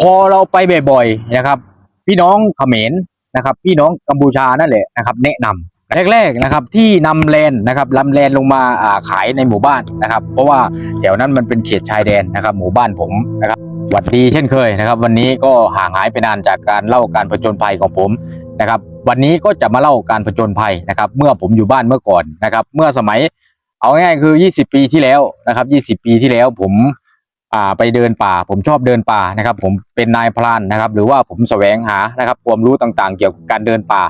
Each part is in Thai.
พอเราไปบ่อยๆนะครับ พี่น้องเขมรนะครับ พี่น้องกัมพูชานั่นแหละนะครับ แนะนำแรกๆนะครับที่นำแลนนะครับลำแลนลงมาขายในหมู่บ้านนะครับ เพราะว่าแถวนั้นมันเป็นเขตชายแดนนะครับ หมู่บ้านผมนะครับหวัดดีเช่นเคยนะครับ วันนี้ก็ห่างหายไปนานจากการเล่าการผจญภัยของผมนะครับ วันนี้ก็จะมาเล่าการผจญภัยนะครับ เมื่อผมอยู่บ้านเมื่อก่อนนะครับ เมื่อสมัยเอาง่ายๆคือ 20 ปีที่แล้วนะครับ 20 ปีที่แล้วผม อ่าไปเดินป่า ผมชอบเดินป่านะครับ ผมเป็นนายพรานนะครับ หรือว่าผมแสวงหานะครับ ความรู้ต่างๆ เกี่ยวกับการเดินป่า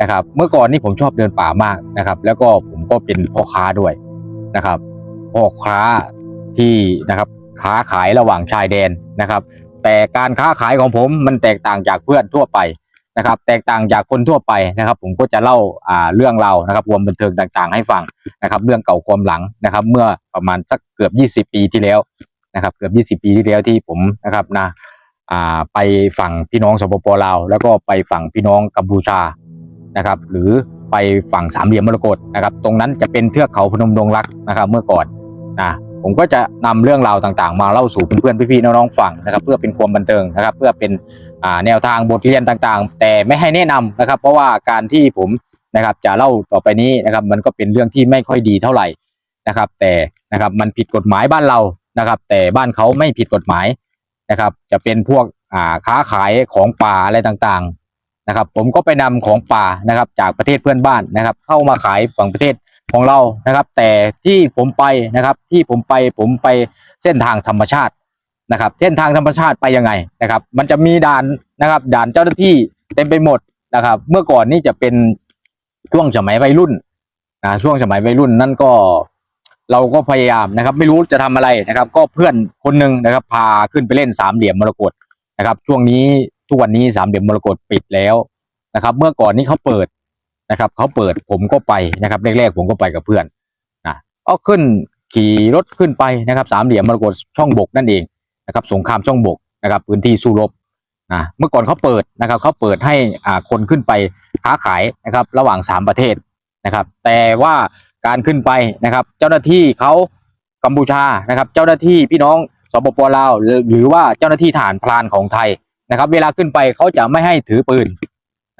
นะครับ เมื่อก่อนนี่ผมชอบเดินป่ามากนะครับ แล้วก็ผมก็เป็นพ่อค้าด้วยนะครับพ่อค้าที่นะครับค้าขายระหว่างชายแดนนะครับ แต่การค้าขายของผมมันแตกต่างจากเพื่อนทั่วไปนะครับ แตกต่างจากคนทั่วไปนะครับ ผมก็จะเล่าอ่าเรื่องเรานะครับความบันเทิงต่างๆ ให้ฟังนะครับ เรื่องเก่าความหลังนะครับ เมื่อประมาณสักเกือบ 20 ปีที่แล้ว นะครับเกือบ 20 ปีที่แล้วที่ผมนะครับนะอ่าไปฝั่งพี่น้องสปปลาว แล้วก็ไปฝั่งพี่น้องกัมพูชานะครับหรือไปฝั่งสามเหลี่ยมมรกตนะครับตรงนั้นจะเป็นเทือกเขาพนมดงรักนะครับเมื่อก่อนนะผมก็จะนำเรื่องราวต่างๆ มาเล่าสู่เพื่อนๆพี่ๆน้องๆฟังนะครับเพื่อเป็นความบันเทิงนะครับเพื่อเป็นแนวทางบทเรียนต่างๆ แต่ไม่ให้แนะนำนะครับ เพราะว่าการที่ผมนะครับจะเล่าต่อไปนี้นะครับมันก็เป็นเรื่องที่ไม่ค่อยดีเท่าไหร่นะครับ แต่นะครับมันผิดกฎหมายบ้านเรา นะครับ แต่บ้านเขาไม่ผิดกฎหมายนะครับ จะเป็นพวกอ่าค้าขายของป่าอะไรต่างๆนะครับ ผมก็ไปนำของป่านะครับ จากประเทศเพื่อนบ้านนะครับ เข้ามาขายฝั่งประเทศของเรานะครับ แต่ที่ผมไปนะครับ ที่ผมไปผมไปเส้นทางธรรมชาตินะครับ เส้นทางธรรมชาติไปยังไงนะครับ มันจะมีด่านนะครับ ด่านเจ้าหน้าที่เต็มไปหมดนะครับ เมื่อก่อนนี่จะเป็นช่วงสมัยวัยรุ่นนะช่วงสมัยวัยรุ่นนั่นก็ เราก็พยายามนะครับ ไม่รู้จะทำอะไรนะครับ ก็เพื่อนคนหนึ่งนะครับ พาขึ้นไปเล่นสามเหลี่ยมมรกตนะครับ ช่วงนี้ทุกวันนี้สามเหลี่ยมมรกตปิดแล้วนะครับ เมื่อก่อนนี้เขาเปิดนะครับเขาเปิดผมก็ไปนะครับแรกๆผมก็ไปกับเพื่อนนะก็ขึ้นขี่รถขึ้นไปนะครับสามเหลี่ยมมรกตช่องบกนั่นเองนะครับ สงครามช่องบกนะครับ พื้นที่สู้รบนะเมื่อก่อนเขาเปิดนะครับเขาเปิดให้อ่าคนขึ้นไปค้าขายนะครับ ระหว่างสามประเทศนะครับ แต่ว่า การขึ้นไปนะครับ เจ้าหน้าที่เขากัมพูชานะครับ เจ้าหน้าที่พี่น้องสปปลาวหรือหรือว่าเจ้าหน้าที่ฐานพรานของไทยนะครับ เวลาขึ้นไปเขาจะไม่ให้ถือปืน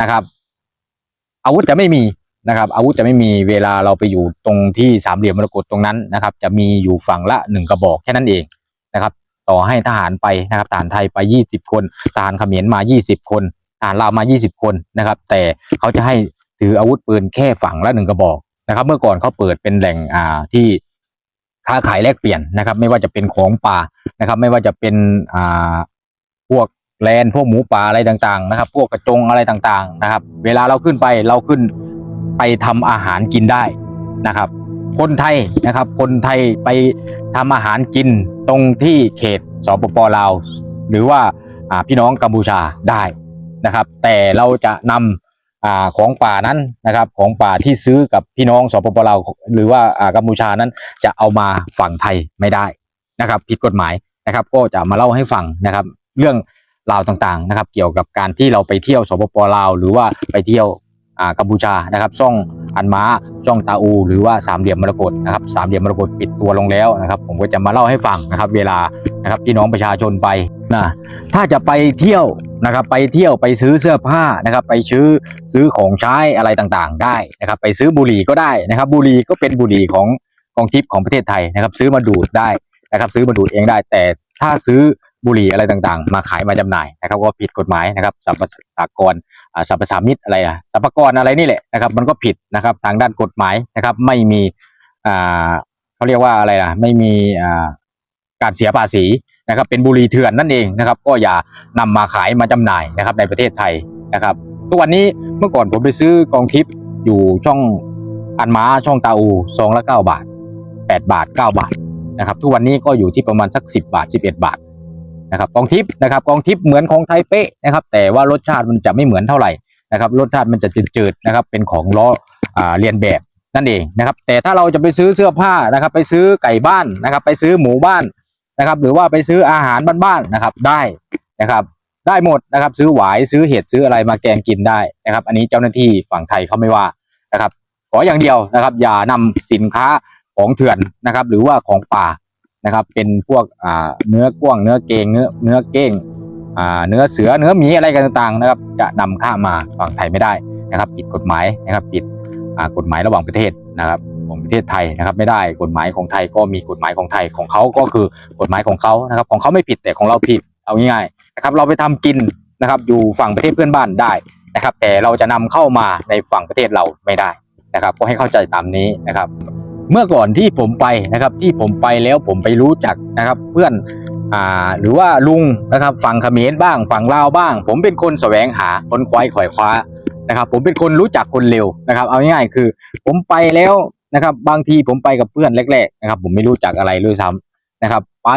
นะครับ อาวุธจะไม่มีนะครับ อาวุธจะไม่มีเวลาเราไปอยู่ตรงที่สามเหลี่ยมมรกตตรงนั้นนะครับ จะมีอยู่ฝั่งละหนึ่งกระบอกแค่นั้นเองนะครับ ต่อให้ทหารไปนะครับทหารไทยไปยี่สิบคนทหารเขมรมายี่สิบคนทหารลาวมา20คนนะครับ แต่เขาจะให้ถืออาวุธปืนแค่ฝั่งละหนึ่งกระบอก นะครับ เมื่อก่อนเขาเปิดเป็นแหล่งอ่าที่ค้าขายแลกเปลี่ยนนะครับ ไม่ว่าจะเป็นของป่านะครับ ไม่ว่าจะเป็นอ่าพวกแลนพวกหมูป่าอะไรต่างๆ นะครับ พวกกระจงอะไรต่างๆนะครับ เวลาเราขึ้นไปเราขึ้นไปทำอาหารกินได้นะครับ คนไทยนะครับ คนไทยไปทำอาหารกินตรงที่เขตสปปลาว หรือว่าอ่าพี่น้องกัมพูชาได้นะครับ แต่เราจะนำ อ่าของป่านั้นนะครับของป่าที่ซื้อกับพี่น้องสปปลาวหรือว่าอ่ากัมพูชานั้นจะเอามาฝั่งไทยไม่ได้นะครับ ผิดกฎหมายนะครับ ก็จะมาเล่าให้ฟังนะครับ เรื่องราวต่างๆนะครับ เกี่ยวกับการที่เราไปเที่ยวสปปลาว หรือว่าไปเที่ยวอ่ากัมพูชานะครับช่องอันม้าช่องตาอู หรือว่าสามเหลี่ยมมรกตนะครับสามเหลี่ยมมรกตปิดตัวลงแล้วนะครับ ผมก็จะมาเล่าให้ฟังนะครับ เวลานะครับพี่น้องประชาชนไป นะถ้าจะไปเที่ยวนะครับไปเที่ยวไปซื้อเสื้อผ้านะครับ ไปซื้อซื้อของใช้อะไรต่างๆ ได้นะครับ ไปซื้อบุหรี่ก็ได้นะครับ บุหรี่ก็เป็นบุหรี่ของกองทิพย์ของประเทศไทยนะครับ ซื้อมาดูดได้นะครับ ซื้อมาดูดเองได้ แต่ถ้าซื้อบุหรี่อะไรต่างๆ มาขายมาจำหน่ายนะครับ ก็ผิดกฎหมายนะครับสรรพสากรสรรพสามิตอะไรอะสรรพากรอะไรนี่แหละนะครับ มันก็ผิดนะครับทางด้านกฎหมายนะครับ ไม่มีอ่าเขาเรียกว่าอะไรนะไม่มีอ่าการเสียภาษี นะครับเป็นบุหรี่เถื่อนนั่นเองนะครับก็อย่านำมาขายมาจำหน่ายนะครับในประเทศไทยนะครับทุกวันนี้เมื่อก่อนผมไปซื้อกองทิพย์อยู่ช่องอันม้าช่องตาอูซองละเก้าบาทแปดบาทเก้าบาทนะครับทุกวันนี้ก็อยู่ที่ประมาณสักสิบาทสิบเอ็ดบาทนะครับกองทิพย์นะครับกองทิพย์เหมือนของไทยเป๊ะนะครับแต่ว่ารสชาติมันจะไม่เหมือนเท่าไหร่นะครับรสชาติมันจะจืดๆนะครับเป็นของล้ออ่าเรียนแบบนั่นเองนะครับแต่ถ้าเราจะไปซื้อเสื้อผ้านะครับไปซื้อไก่บ้านนะครับไปซื้อหมูบ้าน นะครับ หรือว่าไปซื้ออาหารบ้านๆนะครับได้นะครับ ได้หมดนะครับ ซื้อหวายซื้อเห็ดซื้ออะไรมาแกงกินได้นะครับ อันนี้เจ้าหน้าที่ฝั่งไทยเขาไม่ว่านะครับ ขออย่างเดียวนะครับ อย่านำสินค้าของเถื่อนนะครับ หรือว่าของป่านะครับ เป็นพวกอ่าเนื้อกว้างเนื้อเกงเนื้อเนื้อเก้งอ่าเนื้อเสือเนื้อหมีอะไรกันต่างๆนะครับ จะนำข้ามาฝั่งไทยไม่ได้นะครับ ผิดกฎหมายนะครับ ผิดอ่ากฎหมายระหว่างประเทศนะครับ ของประเทศไทยนะครับ ไม่ได้กฎหมายของไทยก็มีกฎหมายของไทยของเขาก็คือกฎหมายของเขานะครับ ของเขาไม่ผิดแต่ของเราผิดเอาง่ายๆนะครับ เราไปทำกินนะครับ อยู่ฝั่งประเทศเพื่อนบ้านได้นะครับ แต่เราจะนำเข้ามาในฝั่งประเทศเราไม่ได้นะครับ ก็ให้เข้าใจตามนี้นะครับ เมื่อก่อนที่ผมไปนะครับ ที่ผมไปแล้วผมไปรู้จักนะครับ เพื่อนอ่าหรือว่าลุงนะครับฝั่งเขมรบ้างฝั่งลาวบ้าง ผมเป็นคนแสวงหาคนควายขวายคว้านะครับ ผมเป็นคนรู้จักคนเร็วนะครับ เอาง่ายๆคือ ผมไปแล้ว นะครับ บางทีผมไปกับเพื่อนแรกๆนะครับ ผมไม่รู้จักอะไรเลยซ้ำนะครับ ไป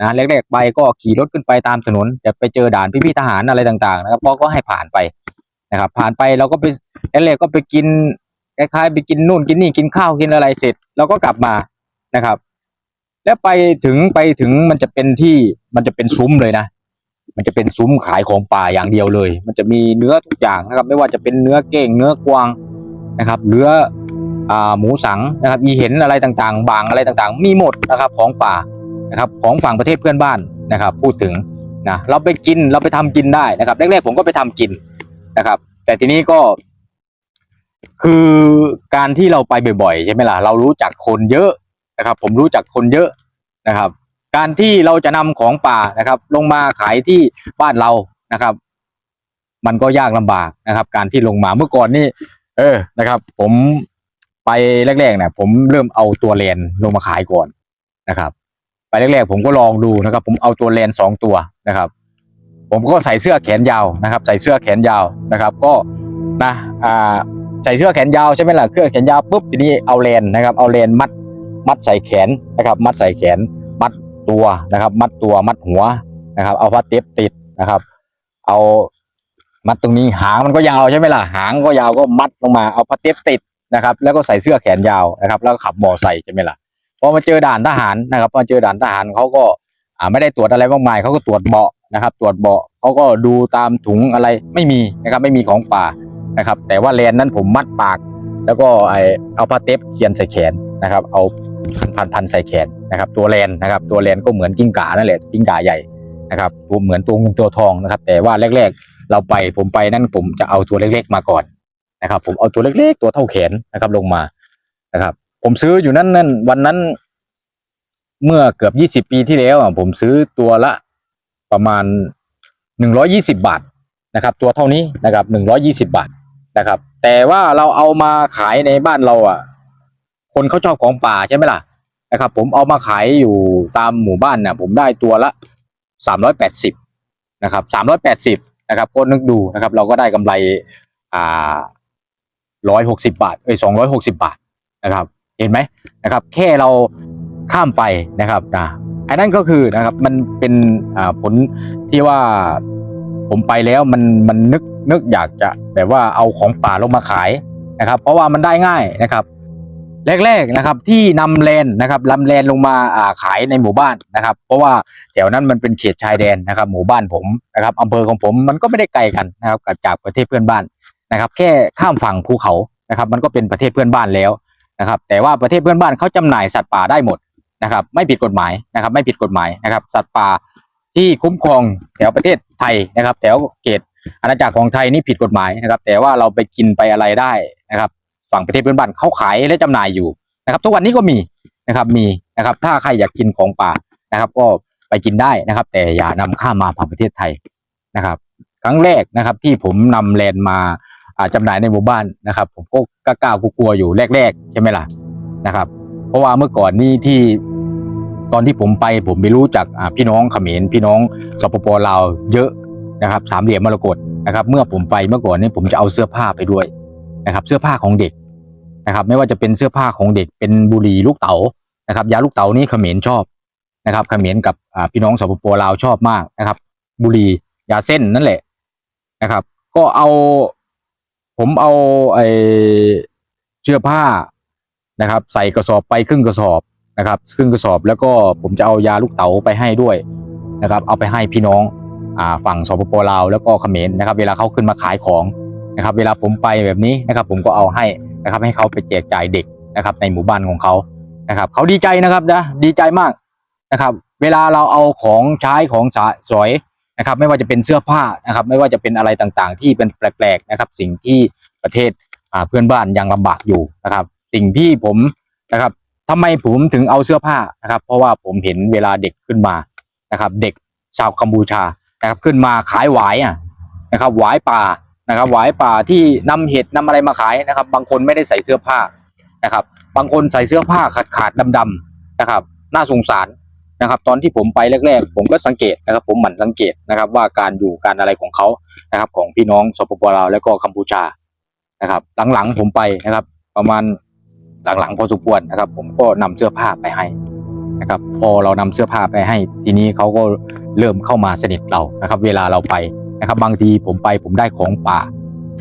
นะแรกๆไปก็ขี่รถขึ้นไปตามถนนจะไปเจอด่านพี่ๆทหารอะไรต่างๆ นะครับก็ก็ให้ผ่านไปนะครับ ผ่านไปเราก็ไปแรกๆก็ไปกินคล้ายๆไปกินนู่นกินนี่กินข้าวกินอะไรเสร็จเราก็กลับมานะครับ แล้วไปถึงไปถึงมันจะเป็นที่มันจะเป็นซุ้มเลยนะมันจะเป็นซุ้มขายของป่าอย่างเดียวเลย มันจะมีเนื้อทุกอย่างนะครับ ไม่ว่าจะเป็นเนื้อเก้งเนื้อกวางนะครับ เนื้อ หมูสังนะครับอีเห็นอะไรต่างๆ บางอะไรต่างๆ มีหมดนะครับของป่านะครับของฝั่งประเทศเพื่อนบ้านนะครับ พูดถึงนะเราไปกินเราไปทำกินได้นะครับแรกๆผมก็ไปทำกินนะครับ แต่ทีนี้ก็ คือการที่เราไปบ่อยๆใช่ไหมล่ะเรารู้จักคนเยอะนะครับ ผมรู้จักคนเยอะนะครับ การที่เราจะนำของป่านะครับ ลงมาขายที่บ้านเรานะครับ มันก็ยากลำบากนะครับ การที่ลงมาเมื่อก่อนนี่ เออนะครับ ผม ไปแรกๆเนี่ยผมเริ่มเอาตัวเลนลงมาขายก่อนนะครับ ไปแรกๆผมก็ลองดูนะครับ ผมเอาตัวเลนสองตัวนะครับ ผมก็ใส่เสื้อแขนยาวนะครับ ใส่เสื้อแขนยาวนะครับ ก็นะอ่าใส่เสื้อแขนยาวใช่ไหมล่ะเครื่องแขนยาวปุ๊บทีนี้เอาเลนนะครับ เอาเลนมัดมัดใส่แขนนะครับ มัดใส่แขน มัดตัวนะครับ มัดตัวมัดหัวนะครับ เอาผ้าเต็บติดนะครับ เอามัดตรงนี้หางมันก็ยาวใช่ไหมล่ะหางก็ยาวก็มัดลงมาเอาผ้าเต็บติด นะครับ แล้วก็ใส่เสื้อแขนยาวนะครับ แล้วก็ขับมอไซค์ใช่ไหมล่ะพอมาเจอด่านทหารนะครับพอเจอด่านทหารเขาก็อ่าไม่ได้ตรวจอะไรมากมายเขาก็ตรวจเบาะนะครับ ตรวจเบาะเขาก็ดูตามถุงอะไรไม่มีนะครับ ไม่มีของป่านะครับ แต่ว่าแลนนั้นผมมัดปาก แล้วก็ไอเอาผ้าเทปเขียนใส่แขนนะครับ เอาพันพันๆใส่แขนนะครับ ตัวแลนนะครับ ตัวแลนก็เหมือนกิ้งก่านั่นแหละกิ้งก่าใหญ่นะครับตัวเหมือนตัวเงินตัวทองนะครับ แต่ว่าแรก ๆ เราไปผมไปนั่นผมจะเอาตัวเล็กๆมาก่อน นะครับ ผมเอาตัวเล็กๆ ตัวเท่าแขนนะครับ ลงมานะครับ ผมซื้ออยู่นั่นนั่นวันนั้น เมื่อเกือบยี่สิบปีที่แล้วผมซื้อตัวละประมาณหนึ่งร้อยี่สิบาทนะครับ ตัวเท่านี้นะครับหนึ่งร้อยี่สิบาทนะครับ แต่ว่าเราเอามาขายในบ้านเราอะ คนเขาชอบของป่าใช่ไหมล่ะนะครับ ผมเอามาขายอยู่ตามหมู่บ้านเนี่ยผมได้ตัวละสามร้อยแปดสิบนะครับสามร้อยแปดสิบนะครับก็นึกดูนะครับ เราก็ได้กำไรอ่า ร้อยหกสิบาทเอ้ยสองร้อยหกสิบาทนะครับ เห็นไหมนะครับ แค่เราข้ามไปนะครับนะอันนั้นก็คือนะครับมันเป็นอ่าผลที่ว่าผมไปแล้วมันมันนึกนึกอยากจะแบบว่าเอาของป่าลงมาขายนะครับ เพราะว่ามันได้ง่ายนะครับ แรกๆนะครับที่นำแลนนะครับลำแลนลงมาอ่าขายในหมู่บ้านนะครับ เพราะว่าแถวนั้นมันเป็นเขตชายแดนนะครับ หมู่บ้านผมนะครับอำเภอของผมมันก็ไม่ได้ไกลกันนะครับจากประเทศเพื่อนบ้าน นะครับ แค่ข้ามฝั่งภูเขานะครับ มันก็เป็นประเทศเพื่อนบ้านแล้วนะครับ แต่ว่าประเทศเพื่อนบ้านเขาจำหน่ายสัตว์ป่าได้หมดนะครับ ไม่ผิดกฎหมายนะครับ ไม่ผิดกฎหมายนะครับ สัตว์ป่าที่คุ้มครองแถวประเทศไทยนะครับ แถวเขตอาณาจักรของไทยนี่ผิดกฎหมายนะครับ แต่ว่าเราไปกินไปอะไรได้นะครับ ฝั่งประเทศเพื่อนบ้านเขาขายและจำหน่ายอยู่นะครับ ทุกวันนี้ก็มีนะครับมีนะครับ ถ้าใครอยากกินของป่านะครับ ก็ไปกินได้นะครับ แต่อย่านำข้ามมาผ่านประเทศไทยนะครับ ครั้งแรกนะครับที่ผมนำแลนมา อาจำหน่ายในหมู่บ้านนะครับ ผมก็กล้ากลัวอยู่แรกๆใช่ไหมล่ะนะครับ เพราะว่าเมื่อก่อนนี่ที่ตอนที่ผมไปผมไปรู้จักอาพี่น้องเขมรพี่น้องสปปลาวเยอะนะครับ สามเหลี่ยมมรกตนะครับ เมื่อผมไปเมื่อก่อนนี่ผมจะเอาเสื้อผ้าไปด้วยนะครับ เสื้อผ้าของเด็กนะครับ ไม่ว่าจะเป็นเสื้อผ้าของเด็กเป็นบุหรี่ลูกเต๋านะครับ ยาลูกเต๋านี่เขมรชอบนะครับเขมรกับอาพี่น้องสปปลาวชอบมากนะครับ บุหรี่ยาเส้นนั่นแหละนะครับ ก็เอา ผมเอาไอเสื้อผ้านะครับ ใส่กระสอบไปครึ่งกระสอบนะครับครึ่งกระสอบแล้วก็ผมจะเอายาลูกเต๋าไปให้ด้วยนะครับ เอาไปให้พี่น้องอ่าฝั่งสปปลาวแล้วก็เขมรนะครับ เวลาเขาขึ้นมาขายของนะครับ เวลาผมไปแบบนี้นะครับ ผมก็เอาให้นะครับ ให้เขาไปแจกจ่ายเด็กนะครับ ในหมู่บ้านของเขานะครับเขาดีใจนะครับนะดีใจมากนะครับ เวลาเราเอาของใช้ของสอย นะครับไม่ว่าจะเป็นเสื้อผ้านะครับ ไม่ว่าจะเป็นอะไรต่างๆ ที่เป็นแปลกๆนะครับ สิ่งที่ประเทศเพื่อนบ้านยังลำบากอยู่นะครับ สิ่งที่ผมนะครับทำไมผมถึงเอาเสื้อผ้านะครับ เพราะว่าผมเห็นเวลาเด็กขึ้นมานะครับ เด็กชาวกัมพูชานะครับขึ้นมาขายหวายอะนะครับหวายป่านะครับหวายป่าที่นำเห็ดนำอะไรมาขายนะครับ บางคนไม่ได้ใส่เสื้อผ้านะครับ บางคนใส่เสื้อผ้าขาดขาดดำๆนะครับ น่าสงสาร นะครับ ตอนที่ผมไปแรก ๆ ผมก็สังเกตนะครับ ผมหมั่นสังเกตนะครับ ว่าการอยู่การอะไรของเขานะครับ ของพี่น้องสปปลาวแล้วก็กัมพูชานะครับ หลังๆผมไปนะครับ ประมาณหลังๆพอสมควรนะครับ ผมก็นำเสื้อผ้าไปให้นะครับ พอเรานำเสื้อผ้าไปให้ ทีนี้เขาก็เริ่มเข้ามาสนิทเรานะครับ เวลาเราไปนะครับ บางทีผมไปผมได้ของป่า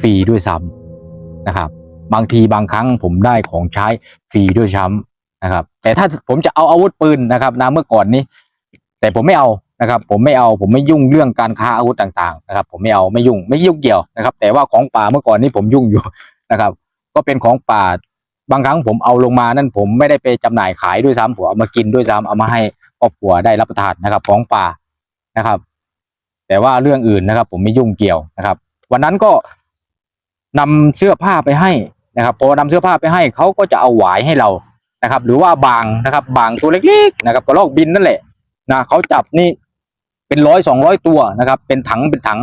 ฟรีด้วยซ้ำนะครับ บางทีบางครั้งผมได้ของใช้ฟรีด้วยซ้ำ นะครับ แต่ถ้าผมจะเอาอาวุธปืนนะครับนะเมื่อก่อนนี้ แต่ผมไม่เอานะครับ ผมไม่เอาผมไม่ยุ่งเรื่องการค้าอาวุธต่างๆนะครับ ผมไม่เอาไม่ยุ่งไม่ยุ่งเกี่ยวนะครับ แต่ว่าของป่าเมื่อก่อนนี้ผมยุ่งอยู่นะครับ ก็เป็นของป่าบางครั้งผมเอาลงมานั่นผมไม่ได้ไปจำหน่ายขายด้วยซ้ำผมเอามากินด้วยซ้ำเอามาให้ครอบครัวได้รับประทานนะครับ ของป่านะครับ แต่ว่าเรื่องอื่นนะครับ ผมไม่ยุ่งเกี่ยวนะครับ วันนั้นก็นำเสื้อผ้าไปให้นะครับพอนำเสื้อผ้าไปให้เขาก็จะเอาหวายให้เรา นะครับ หรือว่าบางนะครับ บางตัวเล็กๆนะครับกระรอกบินนั่นแหละนะเขาจับนี่เป็นร้อยสองร้อยตัวนะครับ เป็นถังเป็นถัง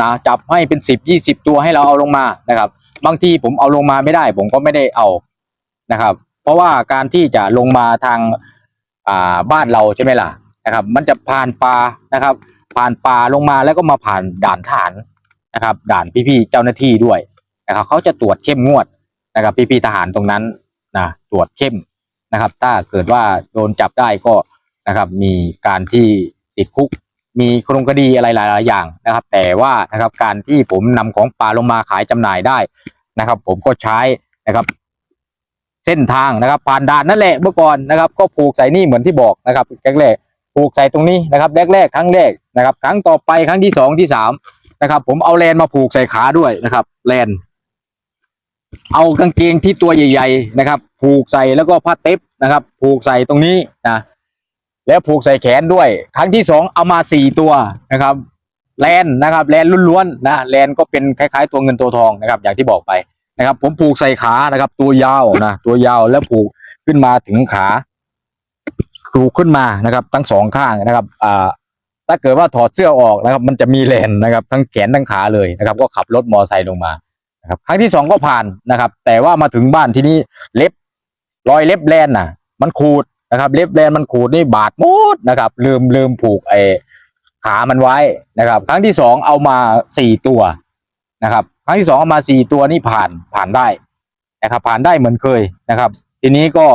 นะจับให้เป็นสิบยี่สิบตัวให้เราเอาลงมานะครับ บางทีผมเอาลงมาไม่ได้ ผมก็ไม่ได้เอานะครับ เพราะว่าการที่จะลงมาทางอ่าบ้านเราใช่ไหมล่ะนะครับ มันจะผ่านป่านะครับ ผ่านป่าลงมาแล้วก็มาผ่านด่านทหารนะครับ ด่านพี่ๆเจ้าหน้าที่ด้วยนะครับเขาจะตรวจเข้มงวดนะครับ พี่ๆทหารตรงนั้นนะตรวจเข้ม นะครับ ถ้าเกิดว่าโดนจับได้ก็นะครับมีการที่ติดคุก มีโครงคดีอะไรหลาย ๆ อย่างนะครับ แต่ว่านะครับการที่ผมนำของป่าลงมาขายจำหน่ายได้นะครับ ผมก็ใช้นะครับ เส้นทางนะครับ ผ่านด่านนั่นแหละเมื่อก่อนนะครับ ก็ผูกใส่นี่เหมือนที่บอกนะครับแรกๆผูกใส่ตรงนี้นะครับแรกๆครั้งแรกนะครับ ครั้งต่อไปครั้งที่สองที่สามนะครับ ผมเอาแลนมาผูกใส่ขาด้วยนะครับแลน เอากางเกงที่ตัวใหญ่ ๆ นะครับ ผูกใส่แล้วก็ผ้าเต็บนะครับ ผูกใส่ตรงนี้นะแล้วผูกใส่แขนด้วย ครั้งที่สองเอามาสี่ตัวนะครับแลนนะครับแลนล้วนๆนะแลนก็เป็นคล้าย ๆ ตัวเงินตัวทองนะครับ อย่างที่บอกไปนะครับ ผมผูกใส่ขานะครับ ตัวยาวนะตัวยาวแล้วผูกขึ้นมาถึงขาผูกขึ้นมานะครับ ทั้งสองข้างนะครับอ่าถ้าเกิดว่าถอดเสื้อออกนะครับ มันจะมีแลนนะครับ ทั้งแขนทั้งขาเลยนะครับ ก็ขับรถมอไซค์ลงมา นะครับครั้งที่สองก็ผ่านนะครับ แต่ว่ามาถึงบ้านที่นี่เล็บรอยเล็บแลนน่ะ มันขูดนะครับ เล็บแลนมันขูดนี่บาดหมดนะครับ ลืมลืมผูกไอ้ขามันไว้นะครับ ครั้งที่สองเอามาสี่ตัวนะครับ ครั้งที่สองเอามาสี่ตัวนี่ผ่านผ่านได้นะครับ ผ่านได้เหมือนเคยนะครับ ทีนี้ก็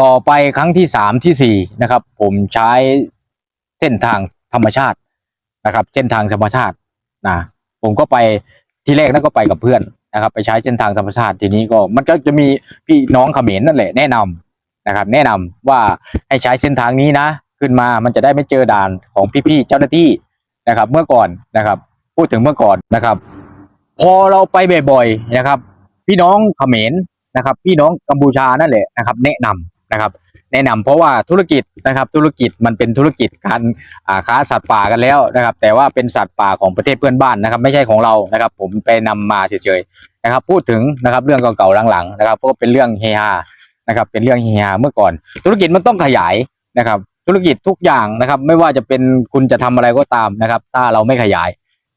ต่อไปครั้งที่สามที่สี่นะครับ ผมใช้เส้นทางธรรมชาตินะครับ เส้นทางธรรมชาตินะผมก็ไป ที่แรกนั่นก็ไปกับเพื่อนนะครับ ไปใช้เส้นทางธรรมชาติทีนี้ก็มันก็จะมีพี่น้องเขมรนั่นแหละแนะนำนะครับ แนะนำว่าให้ใช้เส้นทางนี้นะขึ้นมามันจะได้ไม่เจอด่านของพี่ๆเจ้าหน้าที่นะครับ เมื่อก่อนนะครับ พูดถึงเมื่อก่อนนะครับ พอเราไปบ่อยๆนะครับ พี่น้องเขมรนะครับ พี่น้องกัมพูชานั่นแหละนะครับ แนะนำ นะครับ แนะนำเพราะว่าธุรกิจนะครับธุรกิจมันเป็นธุรกิจการค้าสัตว์ป่ากันแล้วนะครับ แต่ว่าเป็นสัตว์ป่าของประเทศเพื่อนบ้านนะครับ ไม่ใช่ของเรานะครับ ผมไปนำมาเฉยๆนะครับ พูดถึงนะครับเรื่องเก่าๆหลังๆนะครับก็เป็นเรื่องเฮฮานะครับเป็นเรื่องเฮฮาเมื่อก่อน ธุรกิจมันต้องขยายนะครับ ธุรกิจทุกอย่างนะครับ ไม่ว่าจะเป็นคุณจะทำอะไรก็ตามนะครับ ถ้าเราไม่ขยาย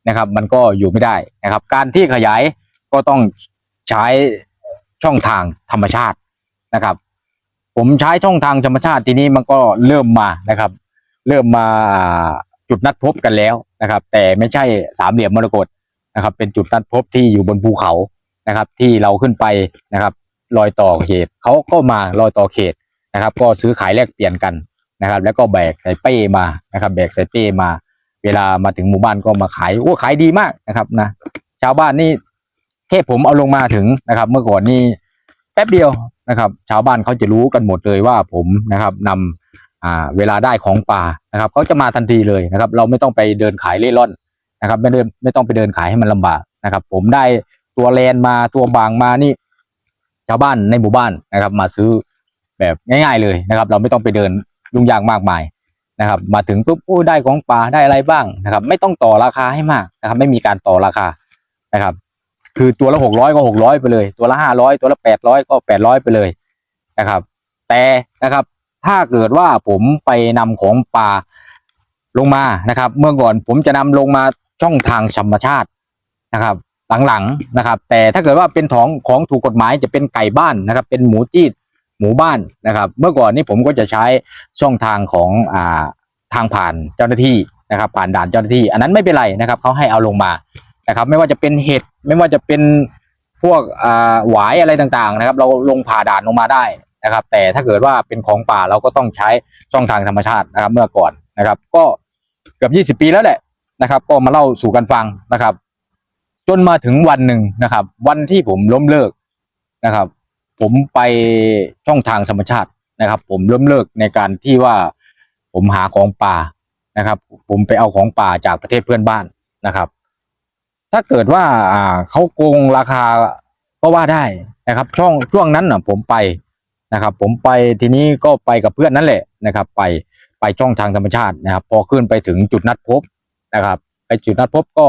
นะครับ มันก็อยู่ไม่ได้นะครับ การที่ขยายก็ต้องใช้ช่องทางธรรมชาตินะครับ ผมใช้ช่องทางธรรมชาติทีนี้มันก็เริ่มมานะครับ เริ่มมาจุดนัดพบกันแล้วนะครับ แต่ไม่ใช่สามเหลี่ยมมรกตนะครับ เป็นจุดนัดพบที่อยู่บนภูเขานะครับ ที่เราขึ้นไปนะครับรอยต่อเขตเขาก็มารอยต่อเขตนะครับ ก็ซื้อขายแลกเปลี่ยนกันนะครับ แล้วก็แบกใส่เป้มานะครับ แบกใส่เป้มา เวลามาถึงหมู่บ้านก็มาขายโอ้ขายดีมากนะครับนะชาวบ้านนี่แค่ผมเอาลงมาถึงนะครับ เมื่อก่อนนี่แป๊บเดียว นะครับ ชาวบ้านเขาจะรู้กันหมดเลยว่าผมนะครับนำเวลาได้ของป่านะครับเขาจะมาทันทีเลยนะครับ เราไม่ต้องไปเดินขายเล่ร่อนนะครับ ไม่เดินไม่ต้องไปเดินขายให้มันลำบากนะครับ ผมได้ตัวแลนมาตัวบางมานี่ ชาวบ้านในหมู่บ้านนะครับ มาซื้อแบบง่าย ๆเลยนะครับ เราไม่ต้องไปเดินยุ่งยากมากมายนะครับ มาถึงปุ๊บอู้ได้ของป่าได้อะไรบ้างนะครับ ไม่ต้องต่อราคาให้มากนะครับ ไม่มีการต่อราคานะครับ คือตัวละหกร้อยก็หกร้อยไปเลย ตัวละห้าร้อยตัวละแปดร้อยก็แปดร้อยไปเลยนะครับ แต่นะครับ ถ้าเกิดว่าผมไปนำของป่าลงมานะครับ เมื่อก่อนผมจะนำลงมาช่องทางธรรมชาตินะครับ หลังๆนะครับ แต่ถ้าเกิดว่าเป็นของของถูกกฎหมายจะเป็นไก่บ้านนะครับ เป็นหมูจีดหมูบ้านนะครับ เมื่อก่อนนี้ผมก็จะใช้ช่องทางของอ่าทางผ่านเจ้าหน้าที่นะครับ ผ่านด่านเจ้าหน้าที่ อันนั้นไม่เป็นไรนะครับเขาให้เอาลงมา นะครับ ไม่ว่าจะเป็นเห็ดไม่ว่าจะเป็นพวกอ่าหวายอะไรต่างๆนะครับ เราลงผ่าด่านลงมาได้นะครับ แต่ถ้าเกิดว่าเป็นของป่าเราก็ต้องใช้ช่องทางธรรมชาตินะครับ เมื่อก่อนนะครับ ก็เกือบ20 ปีแล้วแหละนะครับ ก็มาเล่าสู่กันฟังนะครับ จนมาถึงวันหนึ่งนะครับ วันที่ผมล้มเลิกนะครับ ผมไปช่องทางธรรมชาตินะครับ ผมล้มเลิกในการที่ว่าผมหาของป่านะครับ ผมไปเอาของป่าจากประเทศเพื่อนบ้านนะครับ ถ้าเกิดว่าอ่าเขาโกงราคาก็ว่าได้นะครับ ช่องช่วงนั้นน่ะผมไปนะครับ ผมไปทีนี้ก็ไปกับเพื่อนนั่นแหละนะครับ ไปไปช่องทางธรรมชาตินะครับ พอขึ้นไปถึงจุดนัดพบนะครับ ไปจุดนัดพบก็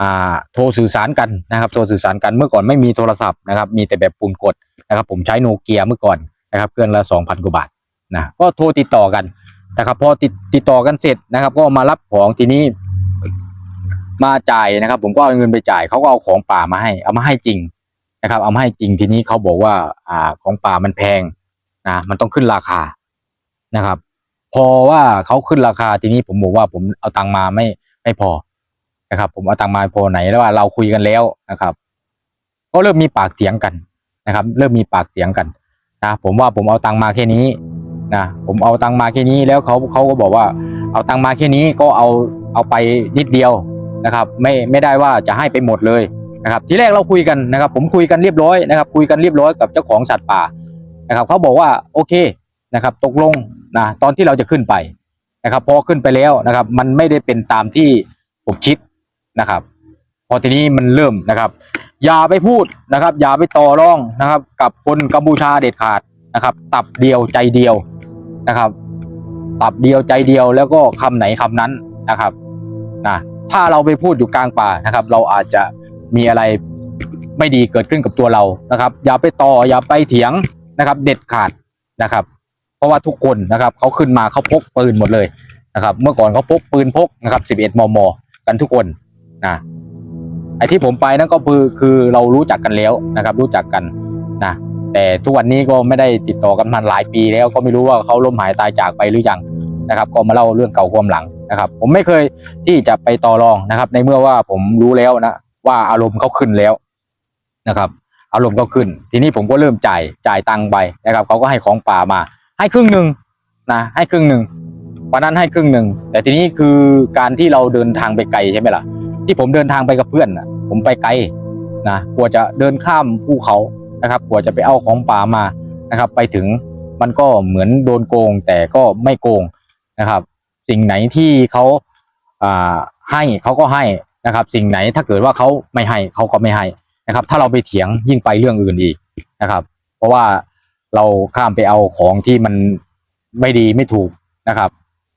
อ่าโทรสื่อสารกันนะครับ โทรสื่อสารกันเมื่อก่อนไม่มีโทรศัพท์นะครับ มีแต่แบบปุ่มกดนะครับ ผมใช้โนเกียเมื่อก่อนนะครับเครื่องละสองพันกว่าบาทนะก็โทรติดต่อกันนะครับ พอติดติดต่อกันเสร็จนะครับ ก็มารับของทีนี้ มาจ่ายนะครับ ผมก็เอาเงินไปจ่ายเขาก็เอาของป่ามาให้ เอามาให้จริงนะครับ เอามาให้จริงทีนี้เขาบอกว่า อ่าของป่ามันแพงนะมันต้องขึ้นราคานะครับ พอว่าเขาขึ้นราคาทีนี้ผมบอกว่าผมเอาตังมาไม่ไม่พอนะครับ ผมเอาตังมาพอไหนแล้วว่าเราคุยกันแล้วนะครับ ก็เริ่มมีปากเสียงกันนะครับ เริ่มมีปากเสียงกันนะผมว่าผมเอาตังมาแค่นี้นะผมเอาตังมาแค่นี้แล้วเขาเขาก็บอกว่า เอาตังมาแค่นี้ก็เอาเอาไปนิดเดียว นะครับไม่ไม่ได้ว่าจะให้ไปหมดเลยนะครับทีแรกเราคุยกันนะครับ ผมคุยกันเรียบร้อยนะครับ คุยกันเรียบร้อยกับเจ้าของสัตว์ป่านะครับเขาบอกว่าโอเคนะครับตกลงนะตอนที่เราจะขึ้นไปนะครับพอขึ้นไปแล้วนะครับ มันไม่ได้เป็นตามที่ผมคิดนะครับ พอทีนี้มันเริ่มนะครับ อย่าไปพูดนะครับ อย่าไปต่อรองนะครับ กับคนกัมพูชาเด็ดขาดนะครับ ตับเดียวใจเดียวนะครับ ตับเดียวใจเดียวแล้วก็คำไหนคำนั้นนะครับนะ ถ้าเราไปพูดอยู่กลางป่านะครับ เราอาจจะมีอะไรไม่ดีเกิดขึ้นกับตัวเรานะครับ อย่าไปต่ออย่าไปเถียงนะครับ เด็ดขาดนะครับ เพราะว่าทุกคนนะครับเขาขึ้นมาเขาพกปืนหมดเลยนะครับ เมื่อก่อนเขาพกปืนพกนะครับ 11 มม กันทุกคนนะไอ้ที่ผมไปนั่นก็คือคือเรารู้จักกันแล้วนะครับ รู้จักกันนะแต่ทุกวันนี้ก็ไม่ได้ติดต่อกันมาหลายปีแล้ว ก็ไม่รู้ว่าเขาล้มหายตายจากไปหรือยังนะครับ ก็มาเล่าเรื่องเก่าความหลัง นะครับ ผมไม่เคยที่จะไปต่อรองนะครับ ในเมื่อว่าผมรู้แล้วนะว่าอารมณ์เขาขึ้นแล้วนะครับ อารมณ์เขาขึ้น ทีนี้ผมก็เริ่มจ่ายจ่ายตังค์ไปนะครับเขาก็ให้ของป่ามา ให้ครึ่งหนึ่งนะให้ครึ่งหนึ่งวันนั้นให้ครึ่งหนึ่งแต่ทีนี้คือการที่เราเดินทางไปไกลใช่ไหมล่ะ ที่ผมเดินทางไปกับเพื่อนนะผมไปไกลนะกว่าจะเดินข้ามภูเขานะครับกว่าจะไปเอาของป่ามานะครับ ไปถึงมันก็เหมือนโดนโกงแต่ก็ไม่โกงนะครับ สิ่งไหนที่เขาให้เขาก็ให้นะครับ สิ่งไหนถ้าเกิดว่าเขาไม่ให้เขาก็ไม่ให้นะครับ ถ้าเราไปเถียงยิ่งไปเรื่องอื่นอีกนะครับ เพราะว่าเราข้ามไปเอาของที่มันไม่ดีไม่ถูกนะครับ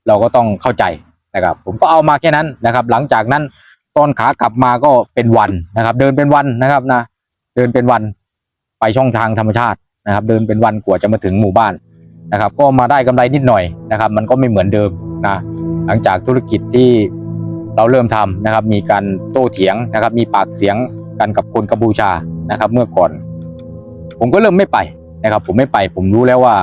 เราก็ต้องเข้าใจนะครับ ผมก็เอามาแค่นั้นนะครับ หลังจากนั้นตอนขากลับมาก็เป็นวันนะครับ เดินเป็นวันนะครับนะ เดินเป็นวันไปช่องทางธรรมชาตินะครับ เดินเป็นวันกว่าจะมาถึงหมู่บ้านนะครับ ก็มาได้กำไรนิดหน่อยนะครับ มันก็ไม่เหมือนเดิม นะหลังจากธุรกิจที่เราเริ่มทำนะครับ มีการโต้เถียงนะครับ มีปากเสียงกันกับคนกัมพูชานะครับ เมื่อก่อน ผมก็เริ่มไม่ไปนะครับ ผมไม่ไป ผมรู้แล้วว่า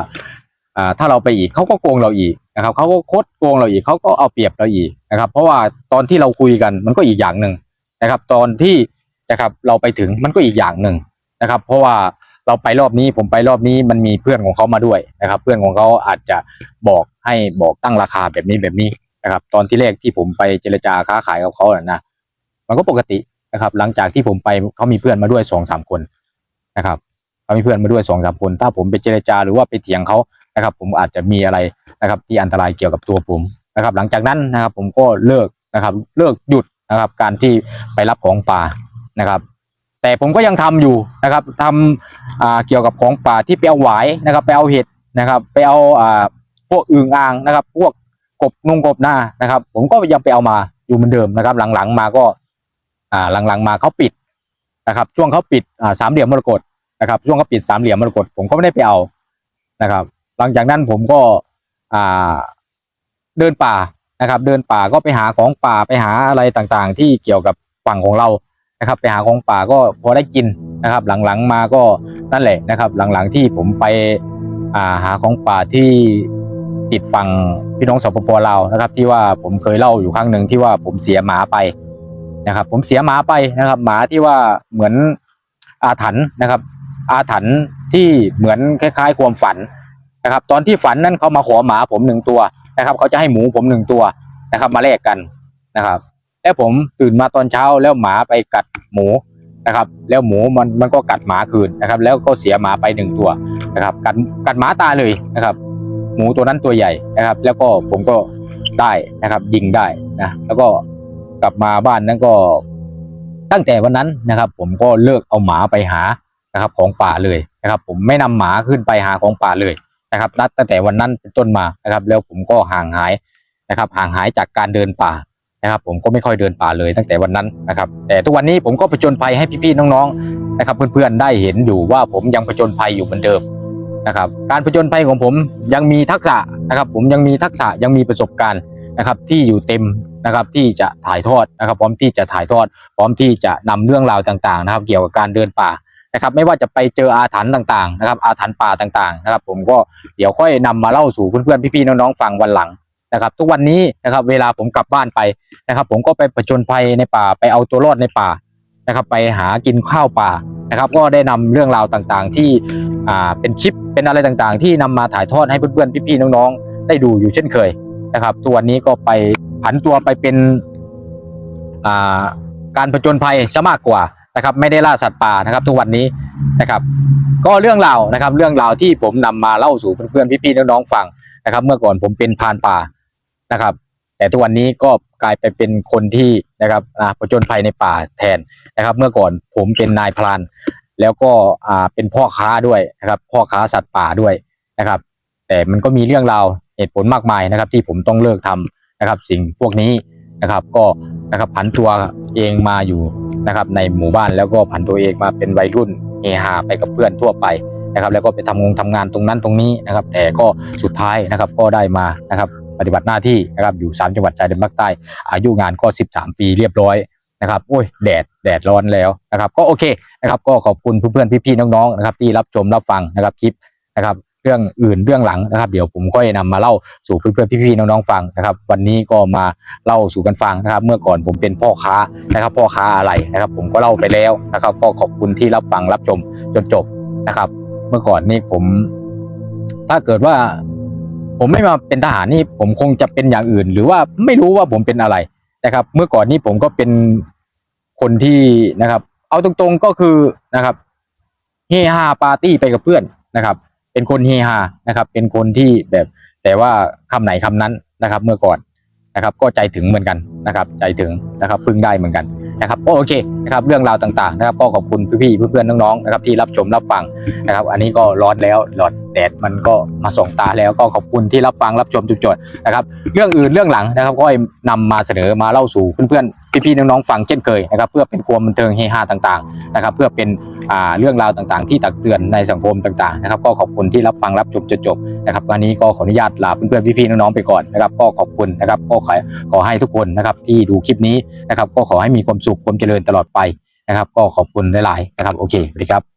อ่าถ้าเราไปอีกเขาก็โกงเราอีกนะครับเขาก็คดโกงเราอีกเขาก็เอาเปรียบเราอีกนะครับ เพราะว่าตอนที่เราคุยกันมันก็อีกอย่างหนึ่งนะครับ ตอนที่นะครับเราไปถึงมันก็อีกอย่างหนึ่งนะครับ เพราะว่า เราไปรอบนี้ผมไปรอบนี้มันมีเพื่อนของเขามาด้วยนะครับ เพื่อนของเขาอาจจะบอกให้บอกตั้งราคาแบบนี้แบบนี้นะครับ ตอนที่แรกที่ผมไปเจรจาค้าขายกับเขาน่ะนะมันก็ปกตินะครับ หลังจากที่ผมไปเขามีเพื่อนมาด้วยสองสามคนนะครับเขามีเพื่อนมาด้วยสองสามคน ถ้าผมไปเจรจาหรือว่าไปเถียงเขานะครับ ผมอาจจะมีอะไรนะครับ ที่อันตรายเกี่ยวกับตัวผมนะครับ หลังจากนั้นนะครับผมก็เลิกนะครับ เลิกหยุดนะครับ การที่ไปรับของป่านะครับ แต่ผมก็ยังทำอยู่นะครับทำเกี่ยวกับของป่าที่ไปเอาหวายนะครับ ไปเอาเห็ดนะครับ ไปเอาพวกอึ่งอ่างนะครับ พวกกบนุ่งกบหน้านะครับ ผมก็ยังไปเอามาอยู่เหมือนเดิมนะครับ หลังๆมาก็หลังๆมาเขาปิดนะครับ ช่วงเขาปิดสามเหลี่ยมมรกตนะครับ ช่วงเขาปิดสามเหลี่ยมมรกตผมก็ไม่ได้ไปเอานะครับ หลังจากนั้นผมก็เดินป่านะครับ เดินป่าก็ไปหาของป่าไปหาอะไรต่างๆ ที่เกี่ยวกับฝั่งของเรา นะครับ ไปหาของป่าก็พอได้กินนะครับ หลังๆมาก็นั่นแหละนะครับ หลังๆที่ผมไปาหาของป่าที่ติดฝั่งพี่น้องสปปลาวนะครับ ที่ว่าผมเคยเล่าอยู่ครั้งหนึ่งที่ว่าผมเสียหมาไปนะครับ ผมเสียหมาไปนะครับ หมาที่ว่าเหมือนอาถรรพ์นะครับ อาถรรพ์ที่เหมือนคล้าย ๆ ความฝันนะครับ ตอนที่ฝันนั้นเขามาขอหมาผมหนึ่งตัวนะครับเขาจะให้หมูผมหนึ่งตัวนะครับ มาแลกกันนะครับ แล้วผมตื่นมาตอนเช้าแล้วหมาไปกัดหมูนะครับ แล้วหมูมันมันก็กัดหมาคืนนะครับ แล้วก็เสียหมาไปหนึ่งตัวนะครับ กัดกัดหมาตายเลยนะครับ หมูตัวนั้นตัวใหญ่นะครับ แล้วก็ผมก็ได้นะครับ ยิงได้นะแล้วก็กลับมาบ้านนั้นก็ตั้งแต่วันนั้นนะครับ ผมก็เลิกเอาหมาไปหานะครับ ของป่าเลยนะครับ ผมไม่นำหมาขึ้นไปหาของป่าเลยนะครับตั้งแต่วันนั้นเป็นต้นมานะครับ แล้วผมก็ห่างหายนะครับ ห่างหายจากการเดินป่า นะครับผมก็ไม่ค่อยเดินป่าเลยตั้งแต่วันนั้นนะครับ แต่ทุกวันนี้ผมก็ผจญภัยให้พี่ๆน้องๆนะครับ เพื่อนๆได้เห็นอยู่ว่าผมยังผจญภัยอยู่เหมือนเดิมนะครับ การผจญภัยของผมยังมีทักษะนะครับ ผมยังมีทักษะยังมีประสบการณ์นะครับ ที่อยู่เต็มนะครับที่จะถ่ายทอดนะครับ พร้อมที่จะถ่ายทอด พร้อมที่จะนำเรื่องราวต่างๆ นะครับ เกี่ยวกับการเดินป่านะครับ ไม่ว่าจะไปเจออาถรรพ์ต่างๆ นะครับ อาถรรพ์ป่าต่างๆ นะครับ ผมก็เดี๋ยวค่อยนำมาเล่าสู่เพื่อนๆพี่ๆน้องๆฟังวันหลัง นะครับ ทุกวันนี้นะครับ เวลาผมกลับบ้านไปนะครับ ผมก็ไปผจญภัยในป่าไปเอาตัวรอดในป่านะครับ ไปหากินข้าวป่านะครับ ก็ได้นำเรื่องราวต่างๆ ที่อ่าเป็นคลิปเป็นอะไรต่างๆ ที่นำมาถ่ายทอดให้เพื่อนๆพี่ๆน้องๆ ได้ดูอยู่เช่นเคยนะครับตัวนนี้ก็ไปผันตัวไปเป็นอ่าการผจญภัยซะมากกว่านะครับ ไม่ได้ล่าสัตว์ป่านะครับ ทุกวันนี้นะครับ ก็เรื่องราวนะครับ เรื่องราวที่ผมนำมาเล่าสู่เพื่อนๆพี่ๆน้องๆฟังนะครับ เมื่อก่อนผมเป็นพานป่า นะครับ แต่ทุกวันนี้ก็กลายไปเป็นคนที่นะครับอ่าผจญภัยในป่าแทนนะครับ เมื่อก่อนผมเป็นนายพรานแล้วก็อ่าเป็นพ่อค้าด้วยนะครับ พ่อค้าสัตว์ป่าด้วยนะครับ แต่มันก็มีเรื่องราวเหตุผลมากมายนะครับ ที่ผมต้องเลิกทำนะครับ สิ่งพวกนี้นะครับ ก็นะครับผันตัวเองมาอยู่นะครับ ในหมู่บ้านแล้วก็ผันตัวเองมาเป็นวัยรุ่นเฮฮาไปกับเพื่อนทั่วไปนะครับ แล้วก็ไปทำงงทำงานตรงนั้นตรงนี้นะครับ แต่ก็สุดท้ายนะครับก็ได้มานะครับ ปฏิบัติหน้าที่นะครับอยู่สามจังหวัดชายแดนภาคใต้ อายุงานก็ 13 ปีเรียบร้อยนะครับโอ้ยแดดแดดร้อนแล้วนะครับ ก็โอเคนะครับ ก็ขอบคุณเพื่อนๆพี่ๆน้องๆนะครับ ที่รับชมรับฟังนะครับคลิปนะครับเรื่องอื่นเรื่องหลังนะครับ เดี๋ยวผมก็จะนำมาเล่าสู่เพื่อนๆพี่ๆน้องๆฟังนะครับ วันนี้ก็มาเล่าสู่กันฟังนะครับ เมื่อก่อนผมเป็นพ่อค้านะครับ พ่อค้าอะไรนะครับ ผมก็เล่าไปแล้วนะครับ ก็ขอบคุณที่รับฟังรับชมจนจบนะครับ เมื่อก่อนนี่ผม ถ้าเกิดว่า ผมไม่มาเป็นทหารนี่ผมคงจะเป็นอย่างอื่น หรือว่าไม่รู้ว่าผมเป็นอะไรนะครับ เมื่อก่อนนี้ผมก็เป็นคนที่นะครับ เอาตรงๆก็คือนะครับเฮฮาปาร์ตี้ไปกับเพื่อนนะครับ เป็นคนเฮฮานะครับ เป็นคนที่แบบแต่ว่าคำไหนคำนั้นนะครับ เมื่อก่อนนะครับ ก็ใจถึงเหมือนกัน นะครับใจถึงนะครับพึ่งได้เหมือนกันนะครับโอเคนะครับเรื่องราวต่างๆนะครับก็ขอบคุณพี่ๆเพื่อนๆน้องๆนะครับที่รับชมรับฟังนะครับ อันนี้ก็ร้อนแล้วหลอดแดดมันก็มาส่องตาแล้วก็ขอบคุณที่รับฟังรับชมจุดจดนะครับ เรื่องอื่นเรื่องหลังนะครับก็นำมาเสนอมาเล่าสู่เพื่อนๆพี่ๆน้องๆฟังเช่นเคยนะครับ เพื่อเป็นความบันเทิงเฮฮาต่างๆนะครับ เพื่อเป็นอ่าเรื่องราวต่างๆ ที่ตักเตือนในสังคมต่างๆนะครับ ก็ขอบคุณที่รับฟังรับชมจนจบนะครับวันนี้ก็ขออนุญาตลาเพื่อนๆพี่ๆน้องๆไปก่อนนะครับ ก็ขอบคุณนะครับ ก็ขอขอให้ทุกคนนะครับที่ดูคลิปนี้นะครับก็ขอให้มีความสุขความเจริญตลอดไปนะครับ ก็ขอบคุณหลายๆนะครับโอเคสวัสดีครับ